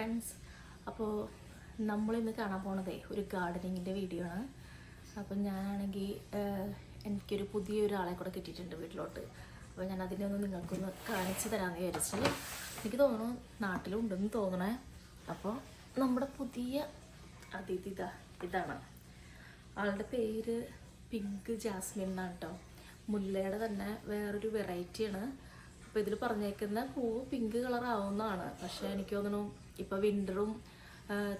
Friends അപ്പോൾ നമ്മളിന്ന് കാണാൻ പോണതേ ഒരു ഗാർഡനിങ്ങിന്റെ വീഡിയോ ആണ്. അപ്പം ഞാനാണെങ്കിൽ എനിക്കൊരു പുതിയ ഒരാളെ കൂടെ കിട്ടിയിട്ടുണ്ട് വീട്ടിലോട്ട്. അപ്പോൾ ഞാൻ അതിനെ ഒന്ന് നിങ്ങൾക്കൊന്ന് കാണിച്ചു തരാമെന്ന് വിചാരിച്ചു എനിക്ക് തോന്നുന്നു നാട്ടിലും ഉണ്ടെന്ന് തോന്നണേ. അപ്പോൾ നമ്മുടെ പുതിയ അതിഥി ഇതാ ഇതാണ്. ആളുടെ പേര് പിങ്ക് ജാസ്മിൻ എന്നാണ് കേട്ടോ മുല്ലയുടെ തന്നെ വേറൊരു വെറൈറ്റിയാണ് അപ്പോൾ ഇതിൽ പറഞ്ഞേക്കുന്ന പൂവ് പിങ്ക് കളർ ആവുന്നതാണ്. പക്ഷേ എനിക്ക് തോന്നുന്നു ഇപ്പോൾ വിന്ററും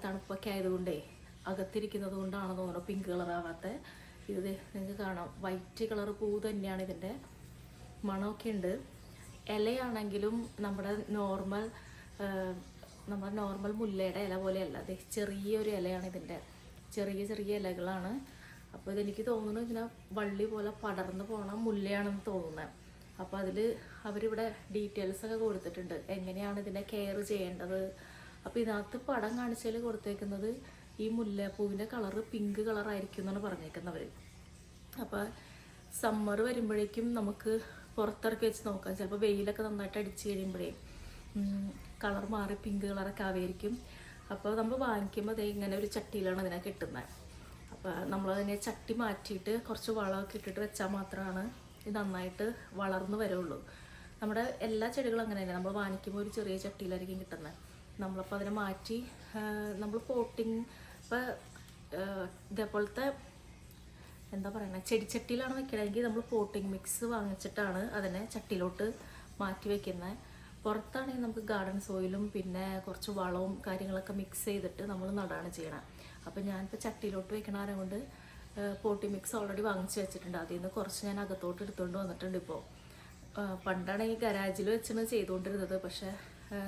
തണുപ്പൊക്കെ ആയതുകൊണ്ടേ അകത്തിരിക്കുന്നത് കൊണ്ടാണ് തോന്നുന്നു പിങ്ക് കളർ ആവാത്ത. ഇത് നിങ്ങൾക്ക് കാണാം. വൈറ്റ് കളർ പൂവ് തന്നെയാണ് ഇതിന്റെ മണമൊക്കെ ഉണ്ട്. ഇലയാണെങ്കിലും നമ്മുടെ നോർമൽ നമ്മുടെ നോർമൽ മുല്ലയുടെ ഇല പോലെയല്ല. അതെ ചെറിയൊരു ഇലയാണ് ഇതിന്റെ ചെറിയ ചെറിയ ഇലകളാണ്. അപ്പോൾ ഇതെനിക്ക് തോന്നുന്നു ഇങ്ങനെ വള്ളി പോലെ പടർന്നു പോണ മുല്ലയാണെന്ന് തോന്നുന്നത് അപ്പോൾ അതിൽ അവരിവിടെ ഡീറ്റെയിൽസ് ഒക്കെ കൊടുത്തിട്ടുണ്ട്. എങ്ങനെയാണ് ഇതിനെ കെയർ ചെയ്യേണ്ടത്? അപ്പോൾ ഇതിനകത്ത് പടം കാണിച്ചതിൽ കൊടുത്തേക്കുന്നത് ഈ മുല്ലപ്പൂവിന്റെ കളറ് പിങ്ക് കളറായിരിക്കും എന്നാണ് പറഞ്ഞേക്കുന്നവർ അപ്പോൾ സമ്മർ വരുമ്പോഴേക്കും നമുക്ക് പുറത്തിറക്കി വെച്ച് നോക്കാം. ചിലപ്പോൾ വെയിലൊക്കെ നന്നായിട്ട് അടിച്ച് കഴിയുമ്പോഴേ കളർ മാറി പിങ്ക് കളറൊക്കെ ആവുമായിരിക്കും. അപ്പോൾ നമ്മൾ വാങ്ങിക്കുമ്പോൾ ദേ ഇങ്ങനെ ഒരു ചട്ടിയിലാണ് അതിനെ കിട്ടുന്നത്. അപ്പോൾ നമ്മളതിനെ ചട്ടി മാറ്റിയിട്ട് കുറച്ച് വളമൊക്കെ ഇട്ടിട്ട് വെച്ചാൽ മാത്രമാണ് ഇത് നന്നായിട്ട് വളർന്നു വരുള്ളൂ. നമ്മുടെ എല്ലാ ചെടികളും അങ്ങനെ തന്നെ നമ്മൾ വാങ്ങിക്കുമ്പോൾ ഒരു ചെറിയ ചട്ടിയിലായിരിക്കും കിട്ടുന്നത്. നമ്മളപ്പോൾ അതിനെ മാറ്റി നമ്മൾ പോട്ടിങ് ഇപ്പോൾ ഇതേപോലത്തെ എന്താ പറയുക ചെടിച്ചട്ടിയിലാണ് വെക്കണമെങ്കിൽ നമ്മൾ പോട്ടിങ് മിക്സ് വാങ്ങിച്ചിട്ടാണ് അതിനെ ചട്ടിയിലോട്ട് മാറ്റി വെക്കുന്നത്. പുറത്താണെങ്കിൽ നമുക്ക് ഗാർഡൻ സോയിലും പിന്നെ കുറച്ച് വളവും കാര്യങ്ങളൊക്കെ മിക്സ് ചെയ്തിട്ട് നമ്മൾ നടാണ് ചെയ്യണം. അപ്പോൾ ഞാനിപ്പോൾ ചട്ടിയിലോട്ട് വെക്കണ ആരം കൊണ്ട് പോട്ടി മിക്സ് ഓൾറെഡി വാങ്ങിച്ചു വെച്ചിട്ടുണ്ട്. അതിൽ നിന്ന് കുറച്ച് ഞാൻ അകത്തോട്ട് എടുത്തുകൊണ്ട് വന്നിട്ടുണ്ട് ഇപ്പോൾ പണ്ടാണ് ഈ ഗരാജിൽ വെച്ചാണ് ചെയ്തുകൊണ്ടിരുന്നത് പക്ഷേ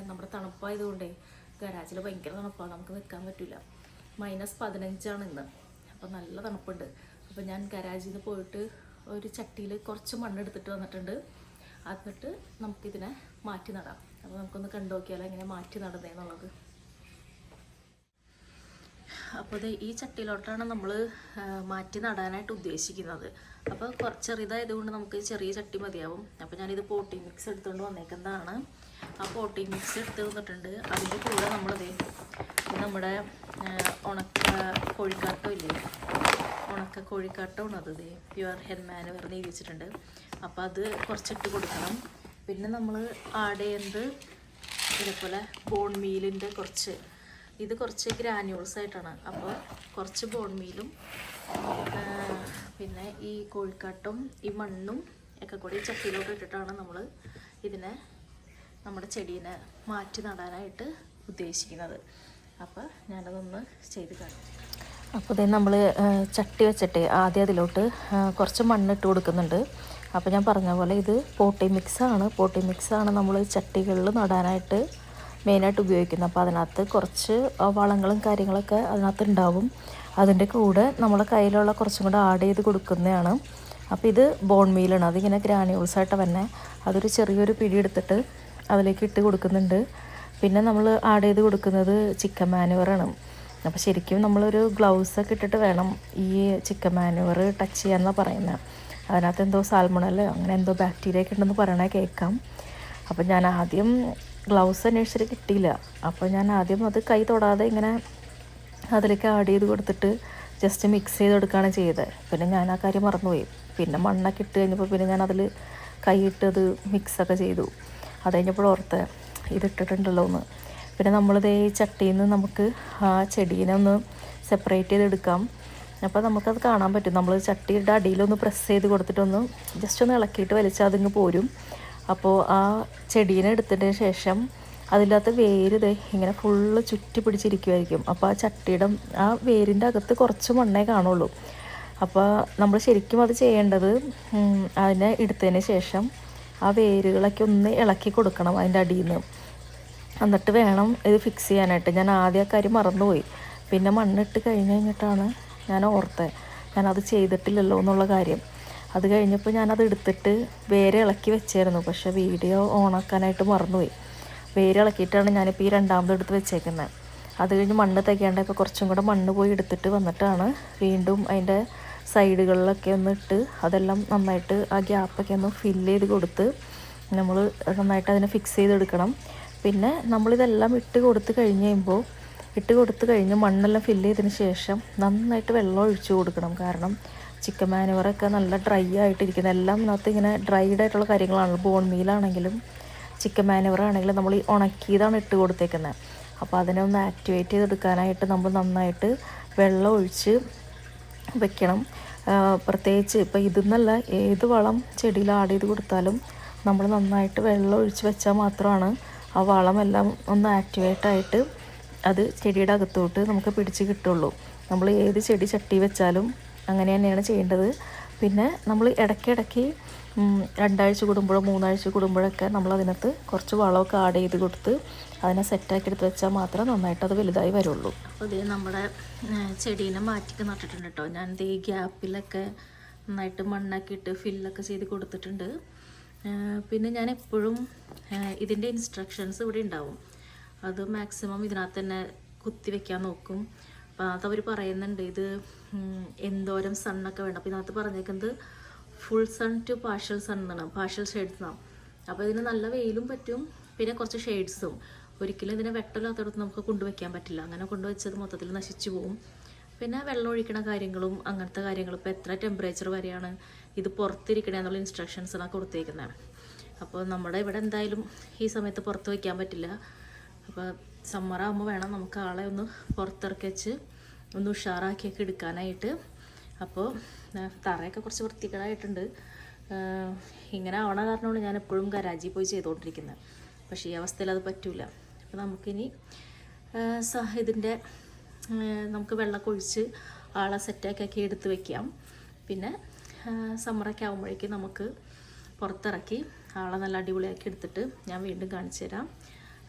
നമ്മുടെ തണുപ്പായതുകൊണ്ടേ ഗരാജിൽ ഭയങ്കര തണുപ്പാണ് നമുക്ക് നിൽക്കാൻ പറ്റില്ല മൈനസ് പതിനഞ്ചാണ് ഇന്ന്. അപ്പോൾ നല്ല തണുപ്പുണ്ട്. അപ്പോൾ ഞാൻ ഗരാജിൽ നിന്ന് പോയിട്ട് ഒരു ചട്ടിയിൽ കുറച്ച് മണ്ണെടുത്തിട്ട് വന്നിട്ടുണ്ട്. എന്നിട്ട് നമുക്കിതിനെ മാറ്റി നടാം. അപ്പോൾ നമുക്കൊന്ന് കണ്ടു നോക്കിയാലോ എങ്ങനെ മാറ്റി നടുന്നതെന്നുള്ളത് അപ്പോൾ ഇത് ഈ ചട്ടിയിലോട്ടാണ് നമ്മൾ മാറ്റി നടാനായിട്ട് ഉദ്ദേശിക്കുന്നത്. അപ്പോൾ കുറച്ച് ചെറിയതായതുകൊണ്ട് നമുക്ക് ചെറിയ ചട്ടി മതിയാവും. അപ്പോൾ ഞാനിത് പോട്ടിംഗ് മിക്സ് എടുത്തുകൊണ്ട് വന്നേക്കുന്നതാണ്. ആ പോട്ടിംഗ് മിക്സ് എടുത്ത് വന്നിട്ടുണ്ട്. അതിന്റെ കൂടെ നമ്മളിത് നമ്മുടെ ഉണക്ക കോഴിക്കാട്ടം ഇല്ലേ? ഉണക്ക കോഴിക്കാട്ടമാണ് അത് ഇതേ പ്യുവർ പറഞ്ഞ് എഴുതി വെച്ചിട്ടുണ്ട് അപ്പോൾ അത് കുറച്ചിട്ട് കൊടുക്കണം. പിന്നെ നമ്മൾ ആഡ് ചെയ്യുന്നത് ഇതേപോലെ ബോൺ മീലിന്റെ കുറച്ച് ഇത് കുറച്ച് ഗ്രാന്യൂൾസ് ആയിട്ടാണ്. അപ്പോൾ കുറച്ച് ബോൺ മീലും പിന്നെ ഈ കോഴിക്കാട്ടും ഈ മണ്ണും ഒക്കെ കൂടി ചട്ടിയിലോട്ട് ഇട്ടിട്ടാണ് നമ്മൾ ഇതിനെ നമ്മുടെ ചെടീനെ മാറ്റി നടാനായിട്ട് ഉദ്ദേശിക്കുന്നത്. അപ്പോൾ ഞാനതൊന്ന് ചെയ്ത് കാണാം അപ്പോൾ ഇതേ നമ്മൾ ചട്ടി വെച്ചിട്ട് ആദ്യം അതിലോട്ട് കുറച്ച് മണ്ണിട്ട് കൊടുക്കുന്നുണ്ട്. അപ്പോൾ ഞാൻ പറഞ്ഞ പോലെ ഇത് പോട്ടി മിക്സാണ് പോട്ടി മിക്സാണ് നമ്മൾ ചട്ടികളിൽ നടാനായിട്ട് മെയിനായിട്ട് ഉപയോഗിക്കുന്നത്. അപ്പോൾ അതിനകത്ത് കുറച്ച് വളങ്ങളും കാര്യങ്ങളൊക്കെ അതിനകത്ത് ഉണ്ടാവും. അതിന്റെ കൂടെ നമ്മുടെ കയ്യിലുള്ള കുറച്ചും കൂടെ ആഡ് ചെയ്ത് കൊടുക്കുന്നതാണ്. അപ്പോൾ ഇത് ബോൺ മീലാണ് അതിങ്ങനെ ഗ്രാനുവൽസായിട്ട് തന്നെ അതൊരു ചെറിയൊരു പിടി എടുത്തിട്ട് അതിലേക്ക് ഇട്ട് കൊടുക്കുന്നുണ്ട്. പിന്നെ നമ്മൾ ആഡ് ചെയ്ത് കൊടുക്കുന്നത് ചിക്കൻ മാനുവറാണ് അപ്പോൾ ശരിക്കും നമ്മളൊരു ഗ്ലൗസൊക്കെ ഇട്ടിട്ട് വേണം ഈ ചിക്കൻ മാനുവർ ടച്ച് ചെയ്യാമെന്നാണ് പറയുന്നത്. അതിനകത്ത് എന്തോ സാൽമണല്ലോ അങ്ങനെ എന്തോ ബാക്ടീരിയ ഒക്കെ ഉണ്ടെന്ന് പറയണേ കേൾക്കാം. അപ്പം ഞാൻ ആദ്യം ഗ്ലൗസ് അന്വേഷിച്ചിട്ട് കിട്ടിയില്ല. അപ്പോൾ ഞാൻ ആദ്യം അത് കൈ തൊടാതെ ഇങ്ങനെ അതിലേക്ക് ആഡ് ചെയ്ത് കൊടുത്തിട്ട് ജസ്റ്റ് മിക്സ് ചെയ്ത് കൊടുക്കുകയാണ് ചെയ്തത്. പിന്നെ ഞാൻ ആ കാര്യം മറന്നുപോയി. പിന്നെ മണ്ണൊക്കെ ഇട്ട് കഴിഞ്ഞപ്പോൾ പിന്നെ ഞാൻ അതിൽ കൈയിട്ട് അത് മിക്സൊക്കെ ചെയ്തു. അത് കഴിഞ്ഞപ്പോൾ ഓർത്ത് ഇതിട്ടിട്ടുണ്ടല്ലോ എന്ന്. പിന്നെ നമ്മളിത് ഈ ചട്ടിയിൽ നിന്ന് നമുക്ക് ആ ചെടീനെ ഒന്ന് സെപ്പറേറ്റ് ചെയ്തെടുക്കാം. അപ്പോൾ നമുക്കത് കാണാൻ പറ്റും. നമ്മൾ ചട്ടിയുടെ അടിയിലൊന്ന് പ്രസ് ചെയ്ത് കൊടുത്തിട്ടൊന്ന് ജസ്റ്റ് ഒന്ന് ഇളക്കിയിട്ട് വലിച്ചാൽ അതിങ്ങ് പോരും. അപ്പോൾ ആ ചെടീനെ എടുത്തതിന് ശേഷം അതിനകത്ത് വേര് ഇങ്ങനെ ഫുള്ള് ചുറ്റി പിടിച്ചിരിക്കുമായിരിക്കും അപ്പോൾ ആ ചട്ടിയുടെ ആ വേരിന്റെ അകത്ത് കുറച്ച് മണ്ണേ കാണുള്ളൂ. അപ്പോൾ നമ്മൾ ശരിക്കും അത് ചെയ്യേണ്ടത് അതിനെ എടുത്തതിന് ശേഷം ആ വേരുകളൊക്കെ ഒന്ന് ഇളക്കി കൊടുക്കണം അതിന്റെ അടിയിൽ നിന്ന് എന്നിട്ട് വേണം ഇത് ഫിക്സ് ചെയ്യാനായിട്ട്. ഞാൻ ആദ്യ കാര്യം മറന്നുപോയി. പിന്നെ മണ്ണിട്ട് കഴിഞ്ഞ് കഴിഞ്ഞിട്ടാണ് ഞാൻ ഓർത്തത് ഞാനത് ചെയ്തിട്ടില്ലല്ലോ എന്നുള്ള കാര്യം. അത് കഴിഞ്ഞപ്പോൾ ഞാനത് എടുത്തിട്ട് വേര് ഇളക്കി വെച്ചായിരുന്നു. പക്ഷെ വീഡിയോ ഓണാക്കാനായിട്ട് മറന്നുപോയി. വേര് ഇളക്കിയിട്ടാണ് ഞാനിപ്പോൾ ഈ രണ്ടാമത് എടുത്ത് വെച്ചേക്കുന്നത് അത് കഴിഞ്ഞ് മണ്ണ് തയ്ക്കാണ്ടപ്പോൾ കുറച്ചും കൂടെ മണ്ണ് പോയി എടുത്തിട്ട് വന്നിട്ടാണ് വീണ്ടും അതിന്റെ സൈഡുകളിലൊക്കെ ഒന്ന് ഇട്ട് അതെല്ലാം നന്നായിട്ട് ആ ഗ്യാപ്പൊക്കെ ഒന്ന് ഫില്ല് ചെയ്ത് കൊടുത്ത് നമ്മൾ നന്നായിട്ട് അതിനെ ഫിക്സ് ചെയ്തെടുക്കണം. പിന്നെ നമ്മളിതെല്ലാം ഇട്ട് കൊടുത്ത് കഴിഞ്ഞ് കഴിയുമ്പോൾ ഇട്ട് കൊടുത്ത് കഴിഞ്ഞ് മണ്ണെല്ലാം ഫില്ല് ചെയ്തതിന് ശേഷം നന്നായിട്ട് വെള്ളം ഒഴിച്ചു കൊടുക്കണം. കാരണം ചിക്കൻ മാനുവറൊക്കെ നല്ല ഡ്രൈ ആയിട്ടിരിക്കുന്നത് എല്ലാം ഇതിനകത്ത് ഇങ്ങനെ ഡ്രൈഡ് ആയിട്ടുള്ള കാര്യങ്ങളാണ്. ബോൺ മീലാണെങ്കിലും ചിക്കൻ മാനുവറാണെങ്കിലും നമ്മൾ ഈ ഉണക്കിയതാണ് ഇട്ട് കൊടുത്തേക്കുന്നത്. അപ്പോൾ അതിനെ ഒന്ന് ആക്ടിവേറ്റ് ചെയ്തെടുക്കാനായിട്ട് നമ്മൾ നന്നായിട്ട് വെള്ളം ഒഴിച്ച് വെക്കണം. പ്രത്യേകിച്ച് ഇപ്പോൾ ഇതെന്നല്ല ഏത് വളം ചെടിയിൽ ആഡ് ചെയ്ത് കൊടുത്താലും നമ്മൾ നന്നായിട്ട് വെള്ളം ഒഴിച്ച് വെച്ചാൽ മാത്രമാണ് ആ വളമെല്ലാം ഒന്ന് ആക്ടിവേറ്റ് ആയിട്ട് അത് ചെടിയുടെ അകത്തോട്ട് നമുക്ക് പിടിച്ച് കിട്ടുള്ളൂ. നമ്മൾ ഏത് ചെടി ചട്ടി വെച്ചാലും അങ്ങനെ തന്നെയാണ് ചെയ്യേണ്ടത്. പിന്നെ നമ്മൾ ഇടയ്ക്കിടയ്ക്ക് രണ്ടാഴ്ച കൂടുമ്പോഴോ മൂന്നാഴ്ച കൂടുമ്പോഴൊക്കെ നമ്മൾ അതിനകത്ത് കുറച്ച് വളമൊക്കെ ആഡ് ചെയ്ത് കൊടുത്ത് അതിനെ സെറ്റാക്കി എടുത്ത് വെച്ചാൽ മാത്രമേ നന്നായിട്ട് അത് വലുതായി വരുള്ളൂ. ഇത് നമ്മുടെ ചെടീനെ മാറ്റിക്ക് നട്ടിട്ടുണ്ട് കേട്ടോ. ഞാൻ ഈ ഗ്യാപ്പിലൊക്കെ നന്നായിട്ട് മണ്ണാക്കിയിട്ട് ഫില്ലൊക്കെ ചെയ്ത് കൊടുത്തിട്ടുണ്ട്. പിന്നെ ഞാൻ എപ്പോഴും ഇതിന്റെ ഇൻസ്ട്രക്ഷൻസ് ഇവിടെ ഉണ്ടാവും. അത് മാക്സിമം ഇതിനകത്ത് തന്നെ കുത്തി വെക്കാൻ നോക്കും. അപ്പോൾ അതവർ പറയുന്നുണ്ട് ഇത് എന്തോരം സണ്ണൊക്കെ വേണം. അപ്പോൾ ഇതിനകത്ത് പറഞ്ഞേക്കുന്നത് full sun to partial sun എന്നാണ്. പാർഷ്യൽ ഷെയ്ഡ്സ് എന്നാണ് അപ്പോൾ ഇതിന് നല്ല വെയിലും പറ്റും പിന്നെ കുറച്ച് ഷെയ്ഡ്സും ഒരിക്കലും ഇതിനെ വെട്ടമില്ലാത്തടത്ത് നമുക്ക് കൊണ്ടുവയ്ക്കാൻ പറ്റില്ല. അങ്ങനെ കൊണ്ടുവച്ചത് മൊത്തത്തിൽ നശിച്ചു പോകും പിന്നെ വെള്ളം ഒഴിക്കണ കാര്യങ്ങളും അങ്ങനത്തെ കാര്യങ്ങളും. ഇപ്പോൾ എത്ര ടെമ്പറേച്ചർ വരെയാണ് ഇത് പുറത്തിരിക്കണേ എന്നുള്ള ഇൻസ്ട്രക്ഷൻസ് ആണ് കൊടുത്തേക്കുന്നത് അപ്പോൾ നമ്മുടെ ഇവിടെ എന്തായാലും ഈ സമയത്ത് പുറത്ത് വയ്ക്കാൻ പറ്റില്ല. അപ്പോൾ സമ്മറാകുമ്പോൾ വേണം നമുക്ക് ആളെ ഒന്ന് പുറത്തിറക്കി വെച്ച് ഒന്ന് ഉഷാറാക്കിയൊക്കെ എടുക്കാനായിട്ട്. അപ്പോൾ തറയൊക്കെ കുറച്ച് വൃത്തികേടായിട്ടുണ്ട്. ഇങ്ങനെ ആവണ കാരണമാണ് ഞാൻ എപ്പോഴും കരാജി പോയി ചെയ്തുകൊണ്ടിരിക്കുന്നത് പക്ഷേ ഈ അവസ്ഥയിൽ അത് പറ്റില്ല അപ്പോൾ നമുക്കിനി ഇതിന്റെ നമുക്ക് വെള്ളമൊക്കെ ഒഴിച്ച് ആളെ സെറ്റാക്കി എടുത്ത് വെക്കാം. പിന്നെ സമ്മറൊക്കെ ആകുമ്പോഴേക്കും നമുക്ക് പുറത്തിറക്കി ആളെ നല്ല അടിപൊളിയാക്കി എടുത്തിട്ട് ഞാൻ വീണ്ടും കാണിച്ചു തരാം